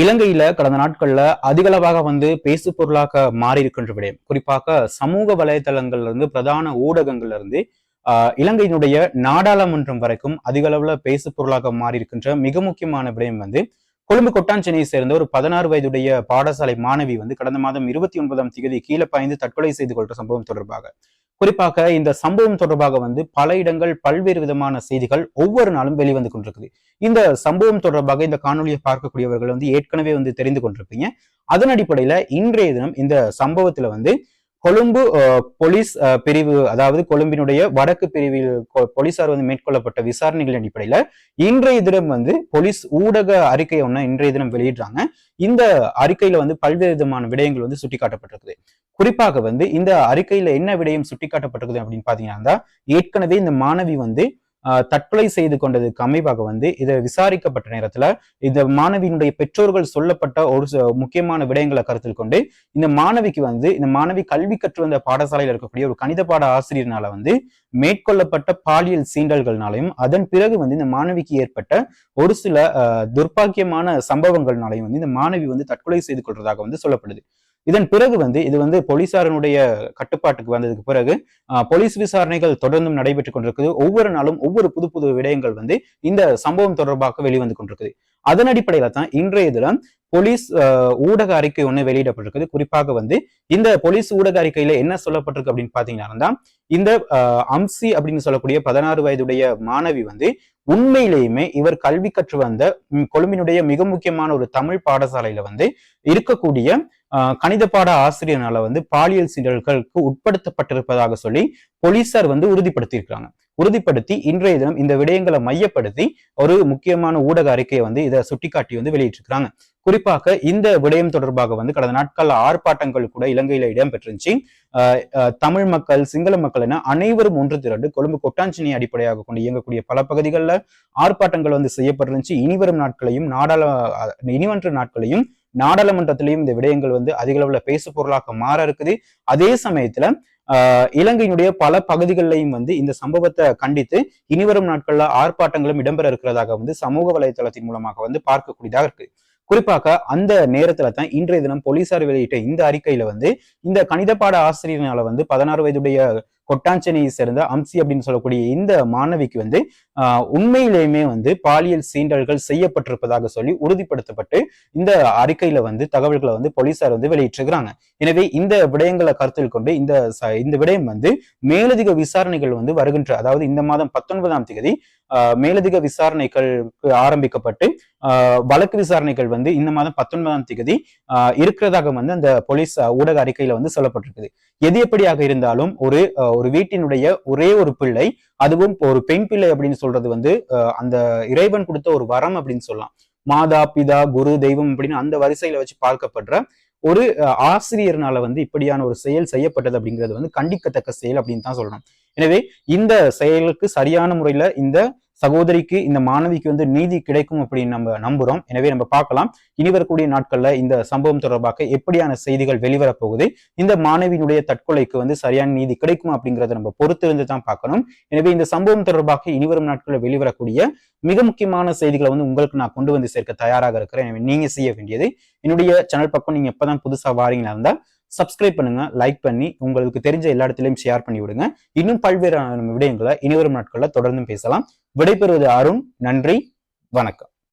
இலங்கையில கடந்த நாட்கள்ல அதிகளவாக வந்து பேசு பொருளாக மாறி இருக்கின்ற விடயம். குறிப்பாக சமூக வலைதளங்கள்ல இருந்து பிரதான ஊடகங்கள்ல இருந்து ஆஹ் இலங்கையினுடைய நாடாளுமன்றம் வரைக்கும் அதிக அளவுல பேசு பொருளாக மாறி இருக்கின்ற மிக முக்கியமான விடயம் வந்து கொழும்பு கொட்டாஞ்சேனையை சேர்ந்த ஒரு பதினாறு வயதுடைய பாடசாலை மாணவி வந்து கடந்த மாதம் இருபத்தி ஒன்பதாம் தேதி கீழே பாய்ந்து தற்கொலை செய்து கொள்ற சம்பவம் தொடர்பாக. குறிப்பாக இந்த சம்பவம் தொடர்பாக வந்து பல இடங்கள் பல்வேறு விதமான செய்திகள் ஒவ்வொரு நாளும் வெளிவந்து கொண்டிருக்குது. இந்த சம்பவம் தொடர்பாக இந்த காணொலியை பார்க்கக்கூடியவர்கள் வந்து ஏற்கனவே வந்து தெரிந்து கொண்டிருப்பீங்க. அதன் அடிப்படையில இன்றைய தினம் இந்த சம்பவத்துல வந்து கொழும்பு போலீஸ் பிரிவு அதாவது கொழும்பினுடைய வடக்கு பிரிவில் போலீசார் வந்து மேற்கொள்ளப்பட்ட விசாரணைகளின் அடிப்படையில இன்றைய தினம் வந்து போலீஸ் ஊடக அறிக்கை ஒன்று இன்றைய தினம் வெளியிடுறாங்க. இந்த அறிக்கையில வந்து பல்வேறு விதமான விடயங்கள் வந்து சுட்டிக்காட்டப்பட்டிருக்குது. குறிப்பாக வந்து இந்த அறிக்கையில என்ன விடயம் சுட்டிக்காட்டப்பட்டிருக்குது அப்படின்னு பாத்தீங்கன்னா ஏற்கனவே இந்த மாணவி வந்து தற்கொலை செய்து கொண்டதுக்கு அமைவாக வந்து இதை விசாரிக்கப்பட்ட நேரத்துல இந்த மாணவியினுடைய பெற்றோர்கள் சொல்லப்பட்ட ஒரு சில முக்கியமான விடயங்களை கருத்தில் கொண்டு இந்த மாணவிக்கு வந்து இந்த மாணவி கல்வி கற்று வந்த பாடசாலையில் இருக்கக்கூடிய ஒரு கணித பாட ஆசிரியர்னால வந்து மேற்கொள்ளப்பட்ட பாலியல் சீண்டல்கள்னாலையும் அதன் பிறகு வந்து இந்த மாணவிக்கு ஏற்பட்ட ஒரு சில ஆஹ், துர்ப்பாக்கியமான சம்பவங்கள்னாலையும் வந்து இந்த மாணவி வந்து தற்கொலை செய்து கொள்றதாக வந்து சொல்லப்படுது. இதன் பிறகு வந்து இது வந்து போலீசாரனுடைய கட்டுப்பாட்டுக்கு வந்ததுக்கு பிறகு போலீஸ் விசாரணைகள் தொடர்ந்தும் நடைபெற்றுக் கொண்டிருக்குது. ஒவ்வொரு நாளும் ஒவ்வொரு புது புது விடயங்கள் வந்து இந்த சம்பவம் தொடர்பாக வெளிவந்து கொண்டிருக்குது. அதன் அடிப்படையில தான் இன்றைய தினம் போலீஸ் ஆஹ், ஊடக அறிக்கை ஒண்ணு வெளியிடப்பட்டிருக்குது. குறிப்பாக வந்து இந்த போலீஸ் ஊடக அறிக்கையில என்ன சொல்லப்பட்டிருக்கு அப்படின்னு பாத்தீங்கன்னா இந்த அம்சி அப்படின்னு சொல்லக்கூடிய பதினாறு வயதுடைய மாணவி வந்து உண்மையிலேயுமே இவர் கல்வி கற்று வந்த கொழும்பினுடைய மிக முக்கியமான ஒரு தமிழ் பாடசாலையில வந்து இருக்கக்கூடிய ஆஹ், கணித பாட ஆசிரியர்னால வந்து பாலியல் சீரல்களுக்கு உட்படுத்தப்பட்டிருப்பதாக சொல்லி போலீசார் வந்து உறுதிப்படுத்தியிருக்கிறாங்க. உறுதிப்படுத்தி இன்றைய தினம் இந்த விடயங்களை மையப்படுத்தி ஒரு முக்கியமான ஊடக அறிக்கையை வந்து இதை சுட்டிக்காட்டி வந்து வெளியிட்டிருக்கிறாங்க. குறிப்பாக இந்த விடயம் தொடர்பாக வந்து கடந்த நாட்கள் ஆர்ப்பாட்டங்கள் கூட இலங்கையில இடம்பெற்றிருந்துச்சு. தமிழ் மக்கள் சிங்கள மக்கள் என அனைவரும் ஒன்று திரண்டு கொழும்பு கொட்டாஞ்சினியை அடிப்படையாக கொண்டு இயங்கக்கூடிய பல பகுதிகளில் ஆர்ப்பாட்டங்கள் வந்து செய்யப்பட்டிருந்துச்சு. இனிவரும் நாட்களையும் நாடாள இனிவன்ற நாட்களையும் நாடாளுமன்றத்திலையும் இந்த விடயங்கள் வந்து அதிக அளவுல பேசு பொருளாக மாற இருக்குது. அதே சமயத்துல ஆஹ் இலங்கையினுடைய பல பகுதிகளிலையும் வந்து இந்த சம்பவத்தை கண்டித்து இனிவரும் நாட்கள்ல ஆர்ப்பாட்டங்களும் இடம்பெற இருக்கிறதாக வந்து சமூக வலைதளத்தின் மூலமாக வந்து பார்க்கக்கூடியதாக இருக்கு. குறிப்பாக அந்த நேரத்துல தான் இன்றைய தினம் போலீசார் வெளியிட்ட இந்த அறிக்கையில வந்து இந்த கணித பாட ஆசிரியர்னால வந்து பதினாறு வயதுடைய கொட்டாஞ்சேனையை சேர்ந்த அம்சி அப்படின்னு சொல்லக்கூடிய இந்த மாணவிக்கு வந்து உண்மையிலேயுமே வந்து பாலியல் சீண்டல்கள் செய்யப்பட்டிருப்பதாக சொல்லி உறுதிப்படுத்தப்பட்டு இந்த அறிக்கையில வந்து தகவல்களை வந்து போலீசார் வந்து வெளியிட்டிருக்கிறாங்க. எனவே இந்த விடயங்களை கருத்தில் கொண்டு இந்த இந்த விடயம் வந்து மேலதிக விசாரணைகள் வந்து வருகின்ற அதாவது இந்த மாதம் பத்தொன்பதாம் தேதி ஆஹ் மேலதிக விசாரணைகள் ஆரம்பிக்கப்பட்டு ஆஹ் வழக்கு விசாரணைகள் வந்து இந்த மாதம் பத்தொன்பதாம் தேதி ஆஹ் இருக்கிறதாக வந்து அந்த போலீஸ் ஊடக அறிக்கையில வந்து சொல்லப்பட்டிருக்குது. எது எப்படியாக இருந்தாலும் ஒரு ஒரு வீட்டினுடைய ஒரே ஒரு பிள்ளை அதுவும் ஒரு பெண் பிள்ளை அப்படின்னு சொல்றது வந்து அந்த இறைவன் கொடுத்த ஒரு வரம் அப்படின்னு சொல்லலாம். மாதா பிதா குரு தெய்வம் அப்படின்னு அந்த வரிசையில வச்சு பார்க்கப்படுற ஒரு ஆசிரியர்னால வந்து இப்படியான ஒரு செயல் செய்யப்பட்டது அப்படிங்கிறது வந்து கண்டிக்கத்தக்க செயல் அப்படின்னு தான் சொல்லணும். எனவே இந்த செயலுக்கு சரியான முறையில இந்த சகோதரிக்கு இந்த மாணவிக்கு வந்து நீதி கிடைக்கும் அப்படின்னு நம்ம நம்புறோம். எனவே நம்ம பார்க்கலாம். இனி வரக்கூடிய நாட்கள்ல இந்த சம்பவம் தொடர்பாக எப்படியான செய்திகள் வெளிவரப் போகுது இந்த மாணவியினுடைய தற்கொலைக்கு வந்து சரியான நீதி கிடைக்கும் அப்படிங்கறத நம்ம பொறுத்திருந்து தான் பார்க்கணும். எனவே இந்த சம்பவம் தொடர்பாக இனிவரும் நாட்களில் வெளிவரக்கூடிய மிக முக்கியமான செய்திகளை வந்து உங்களுக்கு நான் கொண்டு வந்து சேர்க்க தயாராக இருக்கிறேன். எனவே நீங்க செய்ய வேண்டியது என்னுடைய சேனல் பக்கம் நீங்க எப்பதான் புதுசா வாரீங்களா இருந்தா சப்ஸ்கிரைப் பண்ணுங்க லைக் பண்ணி உங்களுக்கு தெரிஞ்ச எல்லா இடத்துலையும் ஷேர் பண்ணி விடுங்க. இன்னும் பல்வேறு விடயங்களை இனிவரும் நாட்களில் தொடர்ந்து பேசலாம். விடைபெறுவது அருண். நன்றி. வணக்கம்.